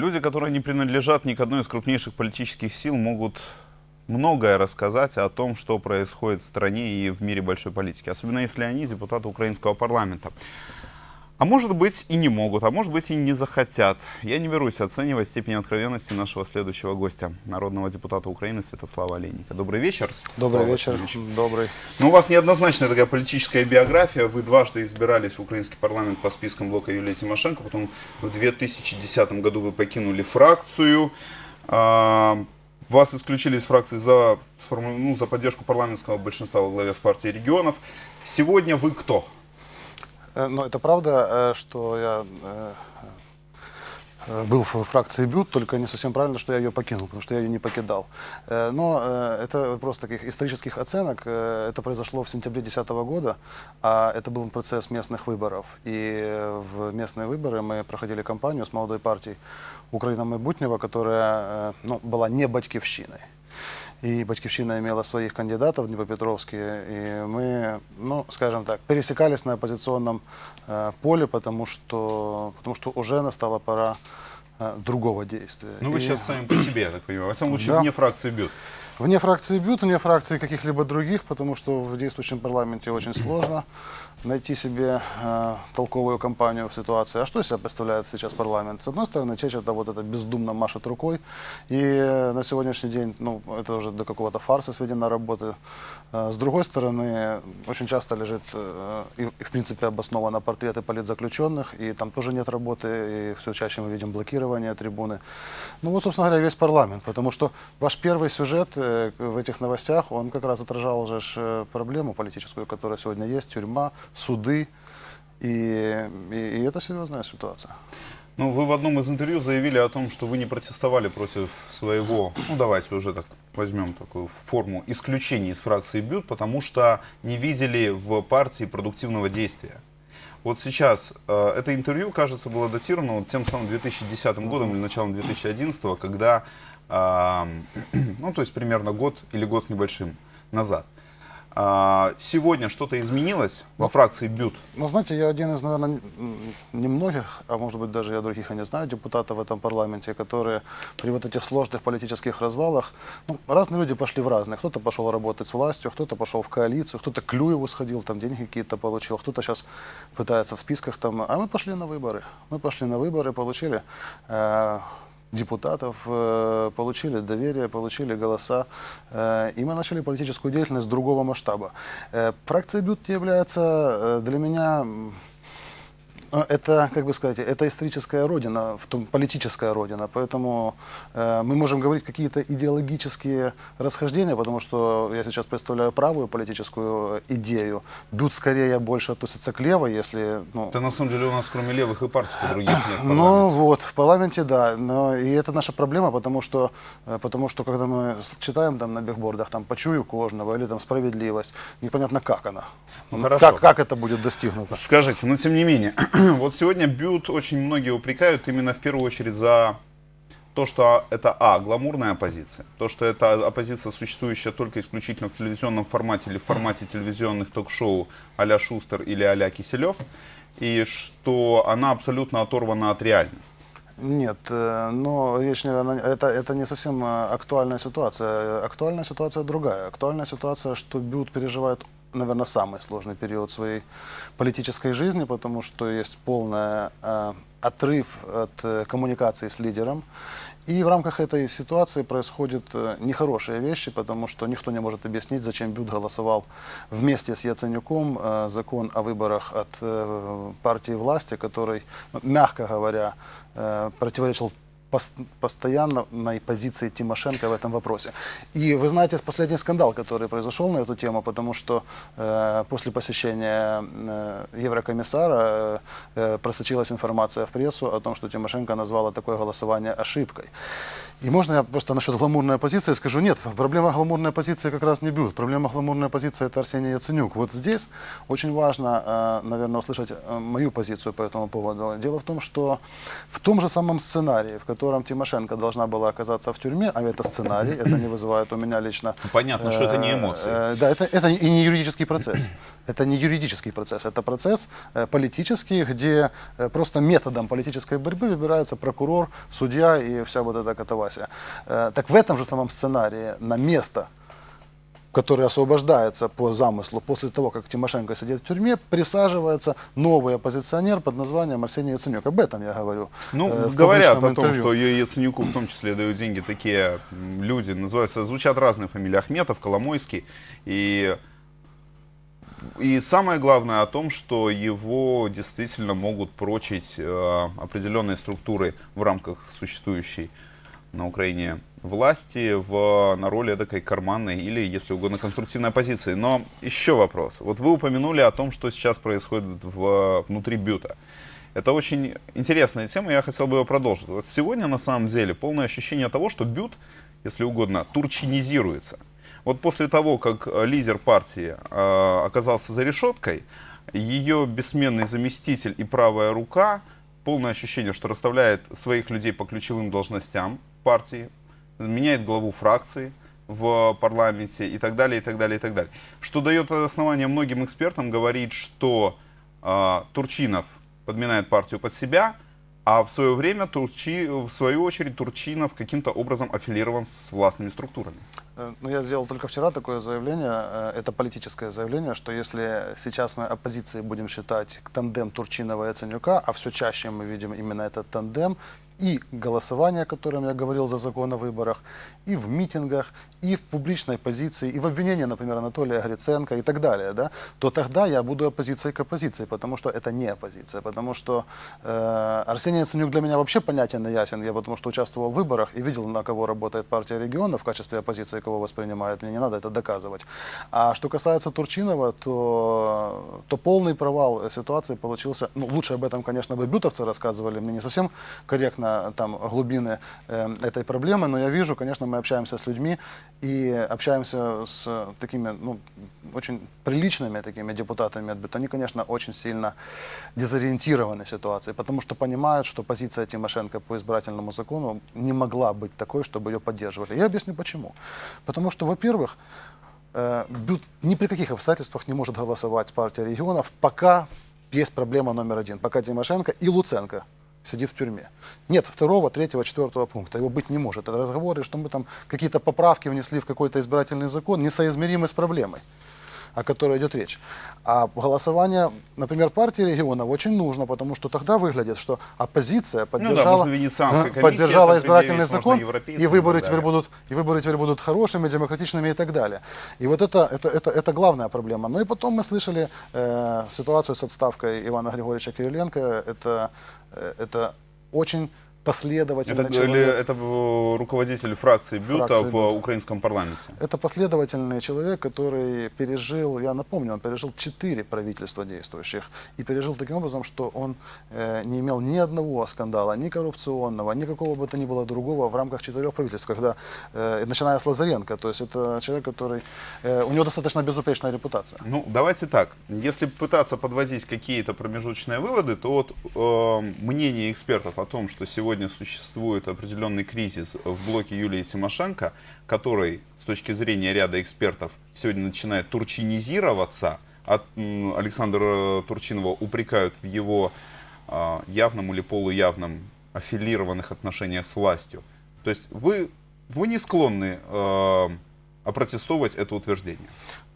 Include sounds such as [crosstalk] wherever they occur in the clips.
Люди, которые не принадлежат ни к одной из крупнейших политических сил, могут многое рассказать о том, что происходит в стране и в мире большой политики, особенно если они депутаты украинского парламента. А может быть и не могут, а может быть и не захотят. Я не берусь оценивать степень откровенности нашего следующего гостя, народного депутата Украины Святослава Олейника. Добрый вечер. Добрый Слава вечер. Добрый. Ну, у вас неоднозначная такая политическая биография. Вы дважды избирались в украинский парламент по спискам блока Юлии Тимошенко. Потом в 2010 году вы покинули фракцию. А, Вас исключили из фракции за, ну, за поддержку парламентского большинства во главе с партией регионов. Сегодня вы кто? Э, Но это правда, э, что я э, был в фракции БЮТ, только не совсем правильно, что я ее покинул, потому что я ее не покидал. Но это вопрос таких исторических оценок. Это произошло в сентябре 2010 года, а это был процесс местных выборов. И в местные выборы мы проходили кампанию с молодой партией Украина Майбутнего, которая ну, была не батькивщиной. И Батькивщина имела своих кандидатов Днепропетровские, и мы, ну, скажем так, пересекались на оппозиционном э, поле, потому что, потому что уже настала пора э, другого действия. Ну, вы И сейчас сами по себе, я так понимаю. Во всяком случае, Да. вне фракции бьют. Вне фракции БЮТ, вне фракции каких-либо других, потому что в действующем парламенте очень сложно найти себе э, толковую компанию в ситуации. А что из себя представляет сейчас парламент? С одной стороны, Чечета вот это бездумно машет рукой, и э, на сегодняшний день, ну, это уже до какого-то фарса сведена работа. Э, с другой стороны, очень часто лежит э, и, и, в принципе, обосновано портреты политзаключенных, и там тоже нет работы, и все чаще мы видим блокирование трибуны. Ну вот, собственно говоря, весь парламент, потому что ваш первый сюжет э, в этих новостях, он как раз отражал же ж, э, проблему политическую, которая сегодня есть, тюрьма, суды, и, и, и это серьезная ситуация. Ну, вы в одном из интервью заявили о том, что вы не протестовали против своего, ну давайте уже так возьмем такую форму исключения из фракции БЮТ, потому что не видели в партии продуктивного действия. Вот сейчас э, это интервью, кажется, было датировано вот тем самым 2010 годом или началом 2011, когда, э, [clears throat] ну то есть примерно год или год с небольшим назад. А, сегодня что-то изменилось во фракции БЮТ? Ну, знаете, я один из, наверное, немногих, а может быть даже я других и не знаю, депутатов в этом парламенте, которые при вот этих сложных политических развалах, ну, разные люди пошли в разные. Кто-то пошел работать с властью, кто-то пошел в коалицию, кто-то к Клюеву сходил, там деньги какие-то получил, кто-то сейчас пытается в списках там. А мы пошли на выборы. Мы пошли на выборы, получили э, депутатов, э, получили доверие, получили голоса, э, и мы начали политическую деятельность другого масштаба. Э, Фракция БЮТ является э, для меня э, это, как бы сказать, это историческая родина, в том политическая родина, поэтому э, мы можем говорить какие-то идеологические расхождения, потому что я сейчас представляю правую политическую идею. Бют скорее больше относится к левой, если ну, Да на самом деле у нас кроме левых и партий других нет. ну вот, в парламенте, да. Но и это наша проблема, потому что, э, потому что когда мы читаем там на бигбордах там «почую кожного» или там «справедливость», непонятно, как она. Ну, хорошо. Как, как это будет достигнуто? Скажите, но тем не менее, [clears throat] вот сегодня Бют очень многие упрекают именно в первую очередь за то, что это, а, гламурная оппозиция, то, что это оппозиция, существующая только исключительно в телевизионном формате или в формате телевизионных ток-шоу а-ля Шустер или а-ля Киселев, и что она абсолютно оторвана от реальности. Нет, э, но речь, наверное, это, это не совсем э, актуальная ситуация. Э, Актуальная ситуация другая. Актуальная ситуация, что Бют переживает, наверное, самый сложный период своей политической жизни, потому что есть полный э, отрыв от э, коммуникации с лидером. И в рамках этой ситуации происходят э, нехорошие вещи, потому что никто не может объяснить, зачем Бют голосовал вместе с Яценюком э, закон о выборах от э, партии власти, который, ну, мягко говоря, э, противоречил постоянной позиции Тимошенко в этом вопросе. И вы знаете последний скандал, который произошел на эту тему, потому что э, после посещения э, еврокомиссара э, просочилась информация в прессу о том, что Тимошенко назвала такое голосование ошибкой. И можно я просто насчет гламурной оппозиции скажу, нет, проблема гламурной оппозиции как раз не бьют. Проблема гламурной оппозиции это Арсений Яценюк. Вот здесь очень важно, э, наверное, услышать э, мою позицию по этому поводу. Дело в том, что в том же самом сценарии, в котором котором Тимошенко должна была оказаться в тюрьме, а это сценарий, это не вызывает у меня лично... Понятно, что это не э, эмоции. э, Да, это, это и не юридический процесс. Это не юридический процесс, это процесс э, политический, где просто методом политической борьбы выбирается прокурор, судья и вся вот эта катавасия. Так в этом же самом сценарии на место который освобождается по замыслу после того, как Тимошенко сидит в тюрьме, присаживается новый оппозиционер под названием Арсений Яценюк. Об этом я говорю. Ну, э, говорят о том, интервью. что Яценюку в том числе дают деньги такие люди, называются, звучат разные фамилии, Ахметов, Коломойский. И, и самое главное о том, что его действительно могут прочить э, определенные структуры в рамках существующей на Украине власти в, на роли такой карманной или, если угодно, конструктивной оппозиции. Но еще вопрос. Вот вы упомянули о том, что сейчас происходит в, внутри Бюта. Это очень интересная тема, я хотел бы ее продолжить. Вот сегодня, на самом деле, полное ощущение того, что Бют, если угодно, турчинизируется. Вот после того, как э, лидер партии э, оказался за решеткой, ее бессменный заместитель и правая рука, полное ощущение, что расставляет своих людей по ключевым должностям партии, меняет главу фракции в парламенте и так далее, и так далее, и так далее. Что дает основание многим экспертам говорить, что э, Турчинов подминает партию под себя, а в свое время Турчи, в свою очередь Турчинов каким-то образом аффилирован с властными структурами. Э, Ну, я сделал только вчера такое заявление, э, это политическое заявление, что если сейчас мы оппозицией будем считать тандем Турчинова и Яценюка, а все чаще мы видим именно этот тандем, и голосование, о котором я говорил за закон о выборах, и в митингах, и в публичной позиции, и в обвинении, например, Анатолия Гриценко и так далее, да, то тогда я буду оппозицией к оппозиции, потому что это не оппозиция, потому что э, Арсений Яценюк для меня вообще понятен и ясен, я потому что участвовал в выборах и видел, на кого работает партия региона в качестве оппозиции, кого воспринимает, мне не надо это доказывать. А что касается Турчинова, то, то полный провал ситуации получился, ну, лучше об этом, конечно, бы бютовцы рассказывали, мне не совсем корректно там глубины э, этой проблемы, но я вижу, конечно, мы общаемся с людьми и общаемся с такими, ну, очень приличными такими депутатами от Бют. Они, конечно, очень сильно дезориентированы ситуацией, потому что понимают, что позиция Тимошенко по избирательному закону не могла быть такой, чтобы ее поддерживали. Я объясню почему. Потому что, во-первых, э, Бют ни при каких обстоятельствах не может голосовать с партией регионов, пока есть проблема номер один, пока Тимошенко и Луценко сидит в тюрьме. Нет второго, третьего, четвертого пункта. Его быть не может. Это разговоры, что мы там какие-то поправки внесли в какой-то избирательный закон, несоизмеримы с проблемой о которой идет речь. А голосование, например, партии регионов очень нужно, потому что тогда выглядит, что оппозиция поддержала, э, комиссии поддержала избирательный закон, и выборы теперь будут и выборы теперь будут хорошими, демократичными и так далее. И вот это, это, это, это главная проблема. Ну и потом мы слышали э, ситуацию с отставкой Ивана Григорьевича Кириленко. Это, э, это очень последовательный Это, человек. или это руководитель фракции Бюта Фракции в Бюта. украинском парламенте. Это последовательный человек, который пережил, я напомню, он пережил четыре правительства действующих. И пережил таким образом, что он э, не имел ни одного скандала, ни коррупционного, никакого бы то ни было другого в рамках четырех правительств, когда, э, начиная с Лазаренко. То есть это человек, который... э, у него достаточно безупречная репутация. Ну, давайте так. Если пытаться подводить какие-то промежуточные выводы, то вот э, мнение экспертов о том, что сегодня существует определенный кризис в блоке Юлии Тимошенко, который, с точки зрения ряда экспертов, сегодня начинает турчинизироваться, от Александра Турчинова упрекают в его э, явном или полуявном аффилированных отношениях с властью. То есть вы, вы не склонны э, опротестовать это утверждение?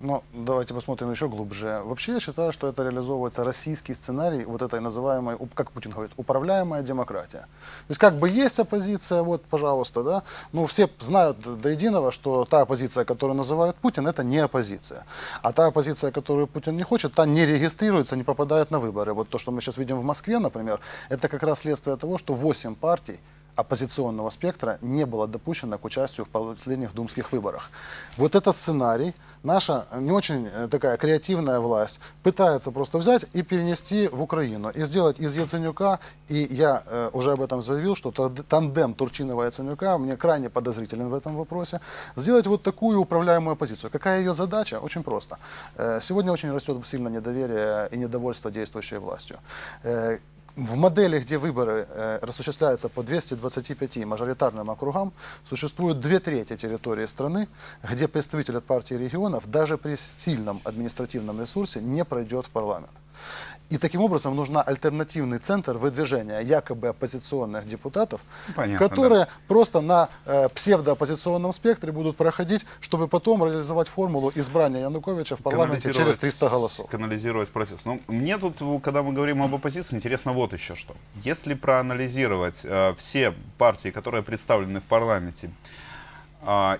Но давайте посмотрим еще глубже. Вообще я считаю, что это реализовывается российский сценарий вот этой называемой, как Путин говорит, управляемая демократия. То есть как бы есть оппозиция, вот, пожалуйста, да, ну все знают до единого, что та оппозиция, которую называют Путин, это не оппозиция. А та оппозиция, которую Путин не хочет, та не регистрируется, не попадает на выборы. Вот то, что мы сейчас видим в Москве, например, это как раз следствие того, что 8 партий оппозиционного спектра не было допущено к участию в последних думских выборах. Вот этот сценарий наша не очень э, такая креативная власть пытается просто взять и перенести в Украину и сделать из Яценюка, и я э, уже об этом заявил, что танд- тандем Турчинова Яценюка мне крайне подозрителен в этом вопросе, сделать вот такую управляемую оппозицию. Какая ее задача? Очень просто. Э, сегодня очень растет сильно недоверие и недовольство действующей властью. Э, в модели, где выборы э, осуществляются по 225 мажоритарным округам, существует две трети территории страны, где представитель от партии регионов даже при сильном административном ресурсе не пройдет в парламент. И таким образом нужна альтернативный центр выдвижения якобы оппозиционных депутатов, Ну, понятно, которые просто на э, псевдооппозиционном спектре будут проходить, чтобы потом реализовать формулу избрания Януковича в парламенте через 300 голосов. Канализировать процесс. Ну, мне тут, когда мы говорим об оппозиции, интересно вот еще что. Если проанализировать э, все партии, которые представлены в парламенте,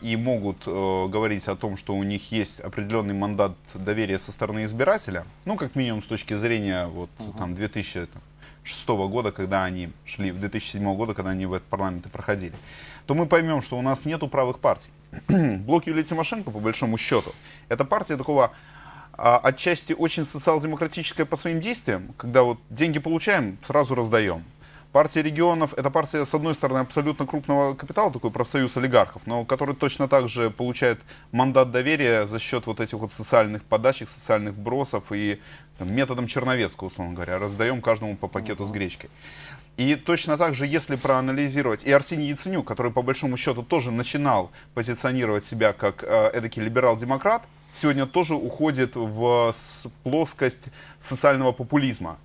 и могут э, говорить о том, что у них есть определенный мандат доверия со стороны избирателя, ну, как минимум с точки зрения вот, там, 2006 года, когда они шли, 2007 года, когда они в этот парламент и проходили, то мы поймем, что у нас нету правых партий. [clears throat] Блок Юлии Тимошенко, по большому счету, это партия такого а, отчасти очень социал-демократическая по своим действиям, когда вот деньги получаем, сразу раздаем. Партия регионов – это партия, с одной стороны, абсолютно крупного капитала, такой профсоюз олигархов, но который точно так же получает мандат доверия за счет вот этих вот социальных подачек, социальных бросов и там, методом Черновецкого, условно говоря, раздаем каждому по пакету с гречкой. И точно так же, если проанализировать и Арсений Яценюк, который по большому счету тоже начинал позиционировать себя как э, эдакий либерал-демократ, сегодня тоже уходит в плоскость социального популизма.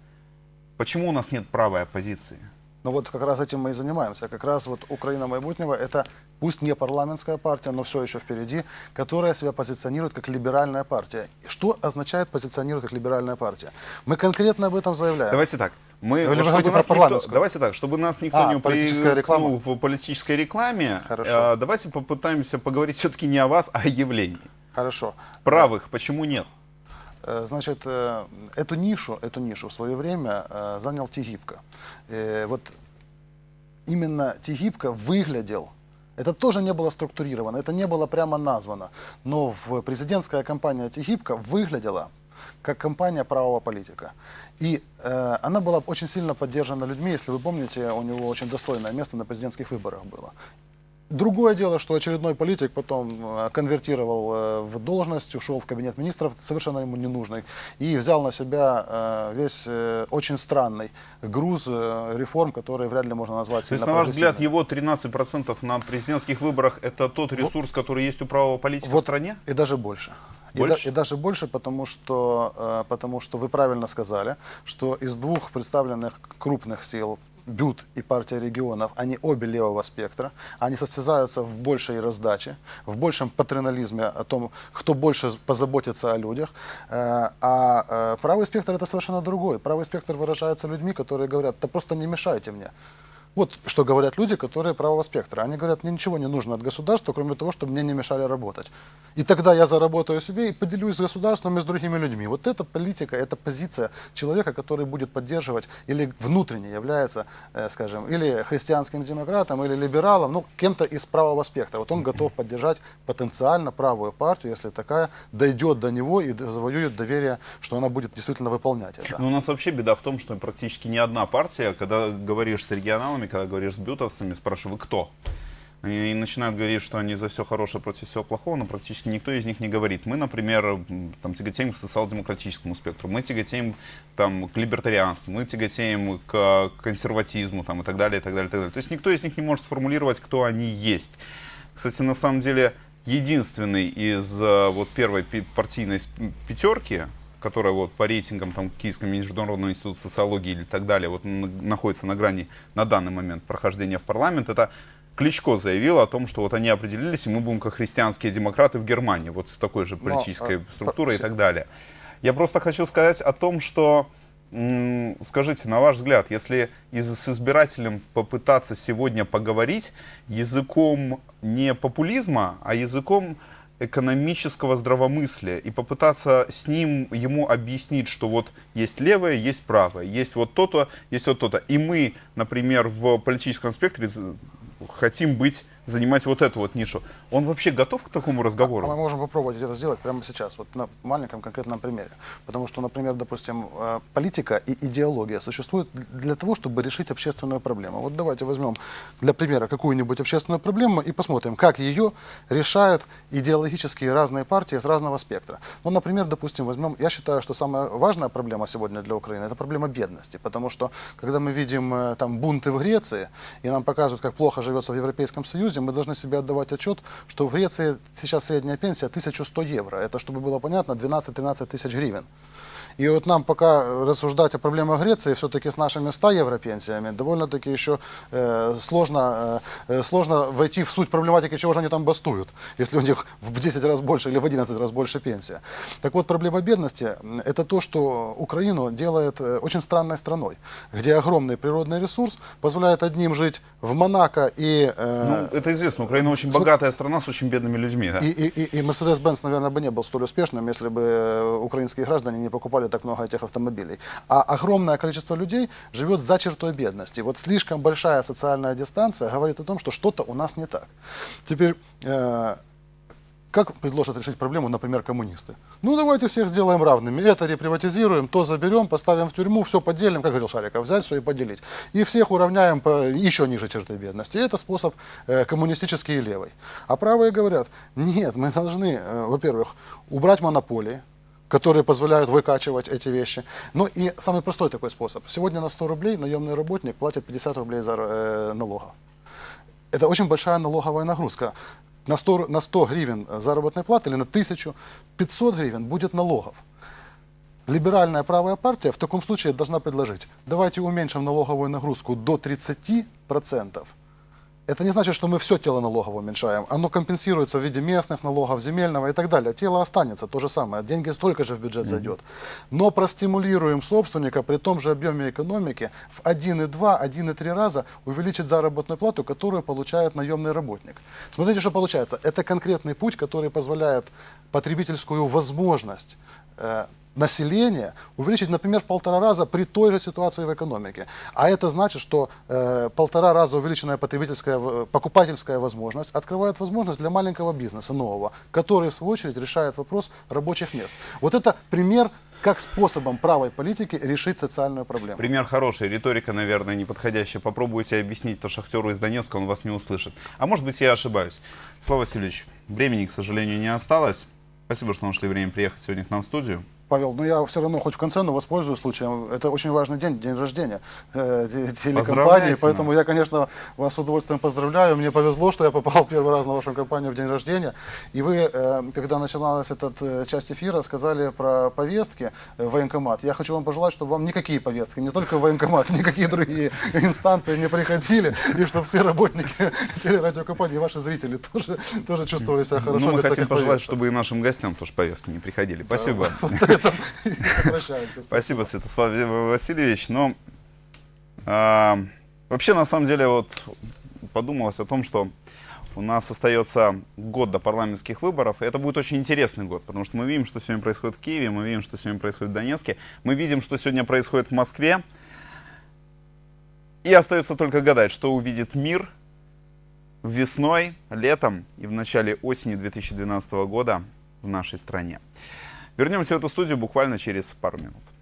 Почему у нас нет правой оппозиции? Но вот как раз этим мы и занимаемся. Как раз вот Украина майбутнего – это пусть не парламентская партия, но все еще впереди, которая себя позиционирует как либеральная партия. Что означает позиционирует как либеральная партия? Мы конкретно об этом заявляем. Давайте так. Мы, Или чтобы нас никто, давайте так, чтобы нас никто А, не политическая реклама. упрекнул в политической рекламе, Хорошо. э, давайте попытаемся поговорить все-таки не о вас, а о явлении. Хорошо. Правых почему нет? Э, Значит, э, эту нишу, эту нишу в свое время э, занял Тигибко. Вот именно Тигибко выглядел, это тоже не было структурировано, это не было прямо названо, но в президентская кампания Тигибко выглядела как кампания правого политика. И э, она была очень сильно поддержана людьми, если вы помните, у него очень достойное место на президентских выборах было. Другое дело, что очередной политик потом э, конвертировал э, в должность, ушел в кабинет министров, совершенно ему не нужный, и взял на себя э, весь очень странный груз реформ, которые вряд ли можно назвать То есть, сильно на ваш взгляд, его 13% на президентских выборах это тот ресурс, который есть у правого политика в Вот стране? И даже больше. И, Больше? да- и даже больше, потому что, потому что вы правильно сказали, что из двух представленных крупных сил БЮТ и партия регионов, они обе левого спектра, они состязаются в большей раздаче, в большем патринализме о том, кто больше позаботится о людях. Э, А э, правый спектр это совершенно другой. Правый спектр выражается людьми, которые говорят, да просто не мешайте мне. Вот что говорят люди, которые правого спектра. Они говорят, мне ничего не нужно от государства, кроме того, чтобы мне не мешали работать. И тогда я заработаю себе и поделюсь с государством и с другими людьми. Вот эта политика, это позиция человека, который будет поддерживать или внутренне является, э, скажем, или христианским демократом, или либералом, ну, кем-то из правого спектра. Вот он готов поддержать потенциально правую партию, если такая дойдет до него и завоюет доверие, что она будет действительно выполнять это. Ну, у нас вообще беда в том, что практически ни одна партия, когда говоришь с регионалами, когда говоришь с бютовцами, спрашивают, вы кто? И, начинают говорить, что они за все хорошее против всего плохого, но практически никто из них не говорит. Мы, например, там, тяготеем к социал-демократическому спектру, мы тяготеем там, к либертарианству, мы тяготеем к консерватизму там, и так далее, и так далее, и так далее. То есть никто из них не может сформулировать, кто они есть. Кстати, на самом деле, единственный из э, вот первой партийной пятерки, которая вот по рейтингам там Киевского международного института социологии или так далее вот находится на грани на данный момент прохождения в парламент, это Кличко заявил о том, что вот они определились, и мы будем как христианские демократы в Германии, вот с такой же Но, политической э, структурой и по- так далее. Я просто хочу сказать о том, что, скажите, на ваш взгляд, если из- с избирателем попытаться сегодня поговорить языком не популизма, а языком экономического здравомыслия и попытаться с ним ему объяснить, что вот есть левое, есть правое, есть вот то-то, есть вот то-то. И мы, например, в политическом спектре хотим быть, занимать вот эту вот нишу. Он вообще готов к такому А мы разговору? можем попробовать это сделать прямо сейчас, вот на маленьком конкретном примере. Потому что, например, допустим, э, политика и идеология существуют для того, чтобы решить общественную проблему. Вот давайте возьмем для примера какую-нибудь общественную проблему и посмотрим, как ее решают идеологические разные партии с разного спектра. Ну, например, допустим, возьмем, я считаю, что самая важная проблема сегодня для Украины – это проблема бедности. Потому что, когда мы видим э, там бунты в Греции, и нам показывают, как плохо живется в Европейском Союзе, мы должны себе отдавать отчет, что в Греции сейчас средняя пенсия 1100 евро. Это, чтобы было понятно, 12-13 тысяч гривен. И вот нам пока рассуждать о проблемах Греции все-таки с нашими 100 евро пенсиями довольно-таки еще э, сложно, э, сложно войти в суть проблематики, чего же они там бастуют, если у них в 10 раз больше или в 11 раз больше пенсия. Так вот, проблема бедности это то, что Украину делает э, очень странной страной, где огромный природный ресурс позволяет одним жить в Монако и... э, Ну, это известно. Украина очень Смо- богатая страна с очень бедными людьми. да. и, и, и, и Mercedes-Benz, наверное, бы не был столь успешным, если бы э, украинские граждане не покупали так много этих автомобилей. А огромное количество людей живет за чертой бедности. Вот слишком большая социальная дистанция говорит о том, что что-то у нас не так. Теперь, э, как предложат решить проблему, например, коммунисты? Ну, давайте всех сделаем равными. Это реприватизируем, то заберем, поставим в тюрьму, все поделим, как говорил Шариков, взять все и поделить. И всех уравняем по еще ниже черты бедности. Это способ э, коммунистический и левый. А правые говорят, нет, мы должны, э, во-первых, убрать монополии, которые позволяют выкачивать эти вещи. Ну и самый простой такой способ. Сегодня на 100 рублей наемный работник платит 50 рублей за э, налогов. Это очень большая налоговая нагрузка. На 100, на 100 гривен заработной платы или на 1500 гривен будет налогов. Либеральная правая партия в таком случае должна предложить, давайте уменьшим налоговую нагрузку до 30%. Это не значит, что мы все тело налогов уменьшаем. Оно компенсируется в виде местных налогов, земельного и так далее. Тело останется то же самое. Деньги столько же в бюджет зайдет. Но простимулируем собственника при том же объеме экономики в 1,2, 1,3 раза увеличить заработную плату, которую получает наемный работник. Смотрите, что получается. Это конкретный путь, который позволяет потребительскую возможность э, населения увеличить, например, в полтора раза при той же ситуации в экономике. А это значит, что э, полтора раза увеличенная потребительская, в- покупательская возможность открывает возможность для маленького бизнеса нового, который, в свою очередь, решает вопрос рабочих мест. Вот это пример, как способом правой политики решить социальную проблему. Пример хороший, риторика, наверное, неподходящая. Попробуйте объяснить то шахтеру из Донецка, он вас не услышит. А может быть, я ошибаюсь. Слава Васильевич, времени, к сожалению, не осталось. Спасибо, что нашли время приехать сегодня к нам в студию. Павел, ну я все равно хоть в конце, но воспользуюсь случаем. Это очень важный день, день рождения э, те- телекомпании, поэтому нас. я, конечно, вас с удовольствием поздравляю. Мне повезло, что я попал [laughs] первый раз на вашу компанию в день рождения. И вы, э, когда начиналась эта э, часть эфира, сказали про повестки в военкомат. Я хочу вам пожелать, чтобы вам никакие повестки, не только в военкомат, [laughs] никакие другие инстанции не приходили, [laughs] и чтобы все работники телерадиокомпании, ваши зрители тоже, тоже чувствовали себя хорошо. ну, мы хотим пожелать, повесток. чтобы и нашим гостям тоже повестки не приходили. Спасибо. Прощаемся. Спасибо, Святослав Васильевич. Но а, вообще, на самом деле, вот подумалось о том, что у нас остается год до парламентских выборов, и это будет очень интересный год, потому что мы видим, что сегодня происходит в Киеве, мы видим, что сегодня происходит в Донецке, мы видим, что сегодня происходит в Москве, и остается только гадать, что увидит мир весной, летом и в начале осени 2012 года в нашей стране. Вернемся в эту студию буквально через пару минут.